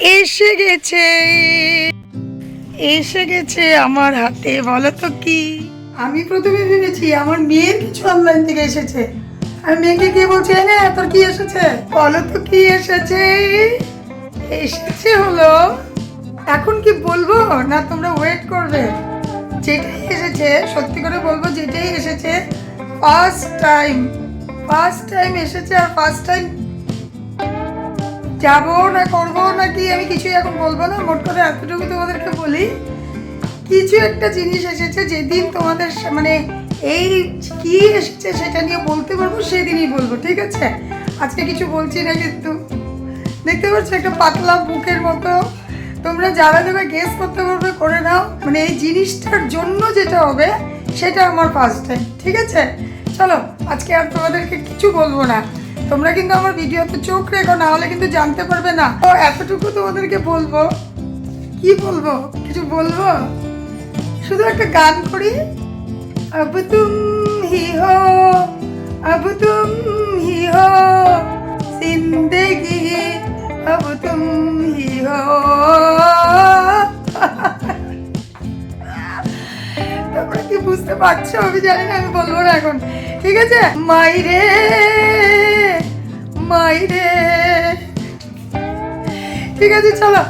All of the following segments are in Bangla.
এসে গেছে। এসে গেছে আমার হাতে বলো তো কি? আমি প্রথমে ভেবেছি আমার মেয়ের কিছু অনলাইন থেকে এসেছে। আমি মেয়েকে গিয়ে বলছি "এই তোর কি এসেছে? বলো তো কি এসেছে? এসেছে হলো। এখন কি বলব না তোমরা ওয়েট করবে? যেটাই এসেছে সত্যি করে বলব যেটাই এসেছে ফার্স্ট টাইম ফার্স্ট টাইম এসেছে আর ফার্স্ট টাইম যাব না, করব না কি? আমি কিছুই এখন বলব না। মোট করে এতটুকু তোমাদেরকে বলি, কিছু একটা জিনিস এসেছে যেদিন তোমাদের মানে এই কি এসেছে সেটা নিয়ে বলতে পারব, সেদিনই বলব, ঠিক আছে? আজকে কিছু বলছি না কিন্তু, দেখতে পাচ্ছ একটা পাতলা বুকের মতো। তোমরা যারা যারা গেস করতে পারবে, করে নাও। মানে এই জিনিসটার জন্য যেটা হবে, সেটা আমার ফার্স্ট টাইম ঠিক আছে? চলো, আজকে আর তোমাদেরকে কিছু বলব না। তোমরা কিন্তু আমার ভিডিওতে চোখ রেখো না হলে কিন্তু জানতে পারবে না তো এতটুকু তোমাদেরকে বলবো কি বলবো কিছু বলবো শুধু একটা গান করি अब तुम ही हो अब तुम ही हो जिंदगी अब तुम ही हो তোমরা কি বুঝতে পারছো আমি জানি না আমি বলবো না এখন ঠিক আছে মাইরে মাইরে ঠিক আছে চলো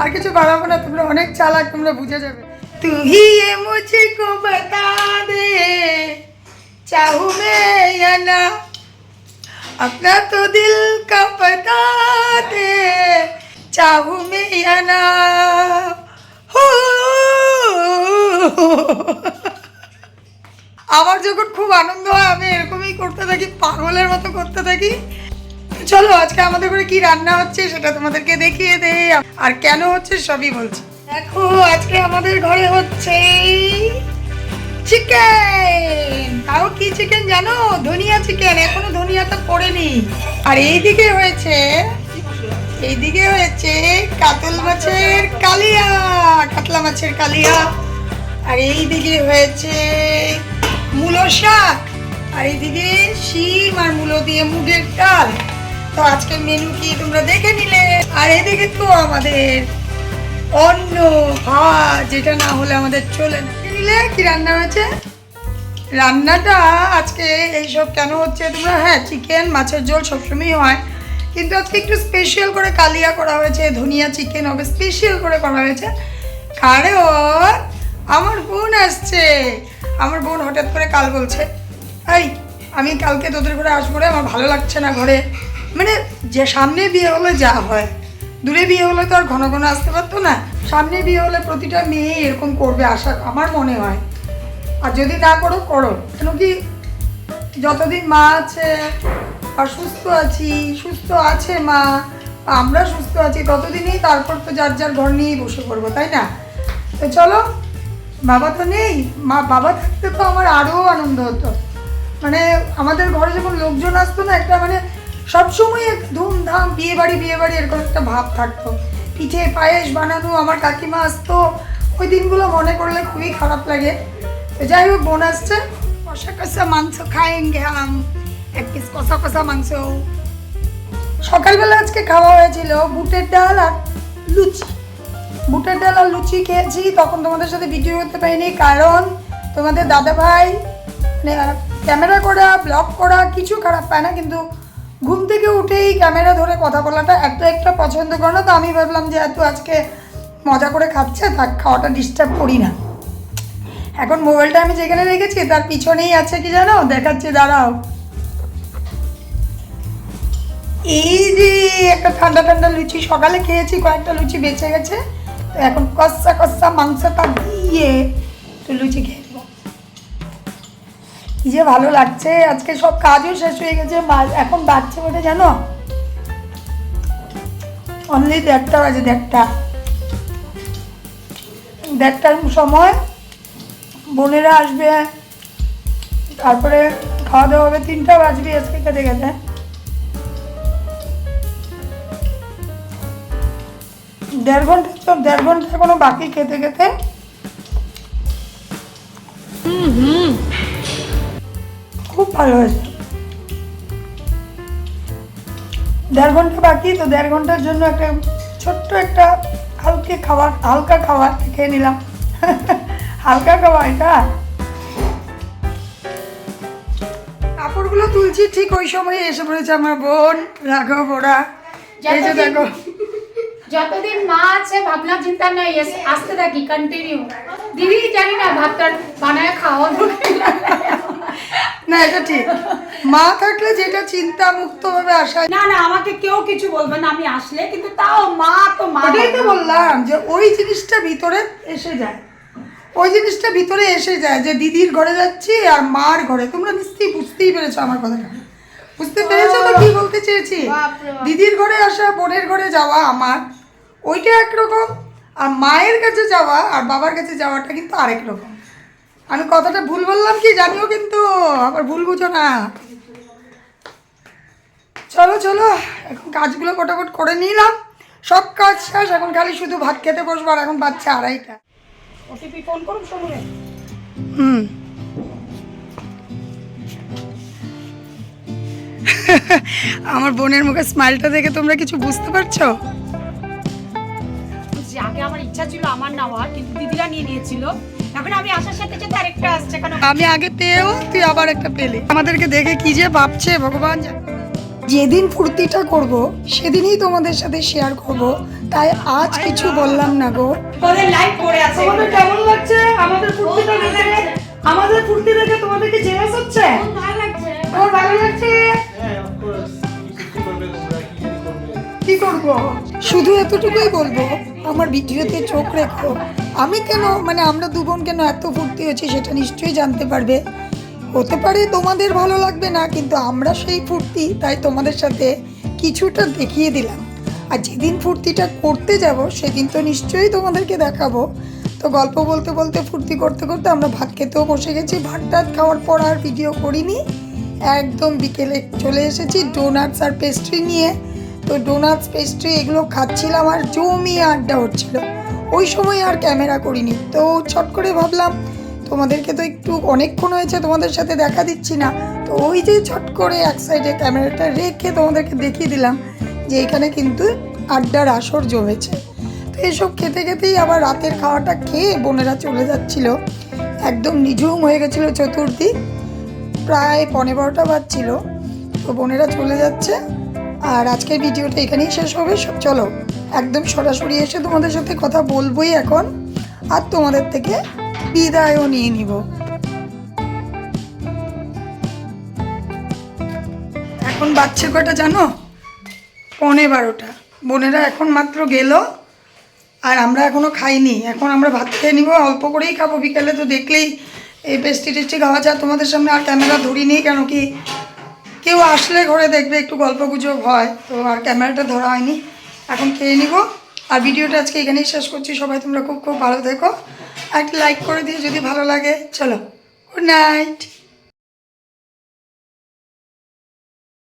আর কিছু বাড়াবো না তোমরা অনেক চালাক তোমরা বুঝে যাবে तू ही ये मुझको बता दे चाहूँ मैं या ना अपना तो दिल का पता दे चाहूँ मैं या ना हो আমার যখন খুব আনন্দ হয় আমি এরকমই করতে থাকি পাগলের মতো করতে থাকি চলো, আজকে আমাদের ঘরে কি রান্না হচ্ছে সেটা তোমাদেরকে দেখিয়ে দে আর কেন হচ্ছে সবই বলছি। দেখো, আজকে আমাদের ঘরে হচ্ছে চিকেন তাও কি চিকেন জানো? ধনিয়া চিকেন এখনও ধনিয়াটা পড়েনি। আর এইদিকে হয়েছে এইদিকে হয়েছে কাতল মাছের কালিয়া, কাতলা মাছের কালিয়া। আর এইদিকে হয়েছে মূলো শাক। আর এইদিকে শিম আর মূলো দিয়ে মুগের ডাল। তো আজকের মেনু কি তোমরা দেখে নিলে? আর এদিকে তো আমাদের অন্য ভাত, যেটা না হলে আমাদের চলে নিলে কি রান্না হয়েছে? রান্নাটা আজকে এইসব কেন হচ্ছে? তোমরা হ্যাঁ চিকেন মাছের ঝোল সবসময়ই হয়। কিন্তু আজকে একটু স্পেশাল করে কালিয়া করা হয়েছে, ধনিয়া চিকেন হবে স্পেশাল করে করা হয়েছে। কারণ আমার বোন আসছে। আমার বোন হঠাৎ করে কাল বলছে, এই, আমি কালকে তোদের ঘরে আসব রে, আমার ভালো লাগছে না ঘরে। মানে যে সামনে বিয়ে হলে যা হয়, দূরে বিয়ে হলে তো আর ঘন ঘন আসতে পারতো না। সামনে বিয়ে হলে প্রতিটা মেয়ে এরকম করবে আশা আমার মনে হয়। আর যদি না করো করো। কেন কি যতদিন মা আছে, আর সুস্থ আছি, সুস্থ আছে মা, আমরা সুস্থ আছি, ততদিনই তারপর তো যার যার ঘর নিয়েই বসে পড়ব, তাই না? তো চলো, বাবা তো নেই। মা, বাবা থাকতে তো আমার আরও আনন্দ হতো। মানে আমাদের ঘরে যখন লোকজন আসতো না, একটা মানে সবসময় ধুমধাম বিয়ে বাড়ি বিয়ে বাড়ি এরকম একটা ভাব থাকতো। পিঠে পায়েস বানানো, আমার কাকিমা আসতো। ওই দিনগুলো মনে করলে খুবই খারাপ লাগে। যাই হোক, বোন আসছে। কষা কষা মাংস খায়েঙ্গে আম। এক পিস কষা কষা মাংস। সকালবেলা আজকে খাওয়া হয়েছিল বুটের ডাল আর লুচি। বুটের ডাল আর লুচি খেয়েছি। তখন তোমাদের সাথে ভিডিও করতে পারিনি, কারণ তোমাদের দাদা ভাই মানে ক্যামেরা করা ব্লগ করা কিছু খারাপ পায় না, কিন্তু ঘুম থেকে উঠেই ক্যামেরা ধরে কথা বলাটা এত একটা পছন্দ করে না তো আমি ভাবলাম যে এত আজকে মজা করে খাচ্ছে থাক খাওয়াটা ডিস্টার্ব করি না। এখন মোবাইলটা আমি যেখানে রেখেছি, তার পিছনেই আছে কি জানো? দেখাচ্ছে, দাঁড়াও। এই যে একটা ঠান্ডা ঠান্ডা লুচি, সকালে খেয়েছি, কয়েকটা লুচি বেঁচে গেছে। তো এখন কষা কষা মাংসটা দিয়ে তো লুচি খেয়ে কি যে ভালো লাগছে। আজকে সব কাজও শেষ হয়ে গেছে। এখন বাচ্চা বলে জানো? অনলি দেড়টা বাজে, দেড়টা। দেড়টার সময় বোনেরা আসবে। তারপরে খাওয়া দাওয়া হবে। তিনটা বাজবে আজকে খেতে গেলে দেড় ঘণ্টা তো, দেড় ঘণ্টা এখনও বাকি খেতে খেতে। খুব ভালো হয়েছে। দেড় ঘণ্টা বাকি তো দেড় ঘণ্টার জন্য একটা ছোট্ট একটা হালকা খাবার হালকা খাবার খেয়ে নিলাম। হালকা খাবার এটা। কাপড়গুলো তুলছি ঠিক ওই সময় এসে পড়েছে আমার বোন রাঘব ওরা। এই যে দেখো। যতদিন মা আছে ভাবনা চিন্তা নাই আসতে থাকি কন্টিনিউ দিদি জানি না ভাতটা বানায় খাওয়াবো না এটা ঠিক। মা থাকলে যেটা চিন্তা মুক্ত ভাবে আসা না না আমাকে কেউ কিছু বলবে না আমি আসলে কিন্তু তাও মা তো মা ওটাই তো বললাম যে ওই জিনিসটা ভিতরে এসে যায়। ওই জিনিসটা ভিতরে এসে যায় যে দিদির ঘরে যাচ্ছি আর মার ঘরে। তোমরা নিশ্চয়ই বুঝতেই পেরেছ আমার কথাটা। বুঝতে পেরেছ তো কি বলতে চেয়েছি? দিদির ঘরে আসা বোনের ঘরে যাওয়া আমার ওইটা একরকম আর মায়ের কাছে যাওয়া আর বাবার কাছে যাওয়াটা কিন্তু আরেক রকম। আমি কথাটা ভুল বললাম কি জানিও কিন্তু আবার ভুল বুঝো না। চলো চলো এখন কাজগুলো ফটাফট করে নিলাম। সব কাজ শেষ এখন খালি শুধু ভাত খেতে বসবো আর এখন বাচ্চা আড়াইটা। ওটিপি ফোন করুন সময়। হুম। আমার বোনের মুখে স্মাইলটা দেখে তোমরা কিছু বুঝতে পারছ? আগে আমার ইচ্ছা ছিল আমার নেওয়ার কিন্তু দিদিরা নিয়ে নিয়েছিল। আমি আগে পেয়েও তুই আবার একটা পেলি। আমাদেরকে দেখে কি যে ভাবছে ভগবান যেদিন ফুর্তিটা করব সেদিনই তোমাদের সাথে শেয়ার করব। তাই আজ কিছু বললাম না গো। লাইভ পড়ে আছে। তোমাদের কেমন লাগছে? আমাদের ফুর্তিটা দেখে আমাদের ফুর্তি দেখে তোমাদের জেলাস হচ্ছে? ভালো লাগছে। ভালো লাগছে? হ্যাঁ কি করবে? শুধু এতটুকুই বলব, আমার ভিডিওতে চোখ রেখো। আমি কেন মানে আমরা দু বোন কেন এত ফুর্তি হয়েছি সেটা নিশ্চয়ই জানতে পারবে। হতে পারে তোমাদের ভালো লাগবে না, কিন্তু আমরা সেই ফুর্তি, তাই তোমাদের সাথে কিছুটা দেখিয়ে দিলাম। আর যেদিন ফুর্তিটা করতে যাব, সেদিন তো নিশ্চয়ই তোমাদেরকে দেখাবো। তো গল্প বলতে বলতে, ফুর্তি করতে করতে আমরা ভাত খেতেও বসে গেছি। ভাত টাত খাওয়ার পর আর ভিডিও করিনি। একদম বিকেলে চলে এসেছি ডোনাটস আর পেস্ট্রি নিয়ে। তো ডোনাটস পেস্ট্রি এগুলো খাচ্ছিলাম আর জমিয়ে আড্ডা হচ্ছিল। ওই সময় আর ক্যামেরা করিনি। তো ছট করে ভাবলাম, তোমাদেরকে তো একটু অনেকক্ষণ হয়েছে তোমাদের সাথে দেখা দিচ্ছি না। তো ওই যে ছট করে এক সাইডে ক্যামেরাটা রেখে তোমাদেরকে দেখিয়ে দিলাম যে এখানে কিন্তু আড্ডার আসর জমেছে। তো এসব খেতে খেতেই আবার রাতের খাওয়াটা খেয়ে বোনেরা চলে যাচ্ছিল। একদম নিঝুম হয়ে গেছিল চতুর্দিক। প্রায় পনেরো বারোটা বাজছিল। তো বোনেরা চলে যাচ্ছে। আর আজকের ভিডিওটা এখানেই শেষ হবে। সব চলো, একদম সরাসরি এসে তোমাদের সাথে কথা বলবোই এখন। আর তোমাদের থেকে বিদায়ও নিয়ে নিব। এখন বাচ্চা কটা জানো? পনে বারোটা। বোনেরা এখন মাত্র গেল, আর আমরা এখনও খাইনি। এখন আমরা ভাত খেয়ে নিব, অল্প করেই খাব। বিকেলে তো দেখলেই এই পেস্টি টেস্টি খাওয়া যায়। তোমাদের সামনে আর ক্যামেরা ধরিনি, কেন কি কেউ আসলে ঘরে দেখবে, একটু গল্প গুজব হয়, তো আর ক্যামেরাটা ধরা হয়নি। এখন খেয়ে নিব। আর ভিডিওটা আজকে এখানেই শেষ করছি। সবাই তোমরা খুব খুব ভালো দেখো একটা লাইক করে দিয়ে যদি ভালো লাগে। চলো গুড নাইট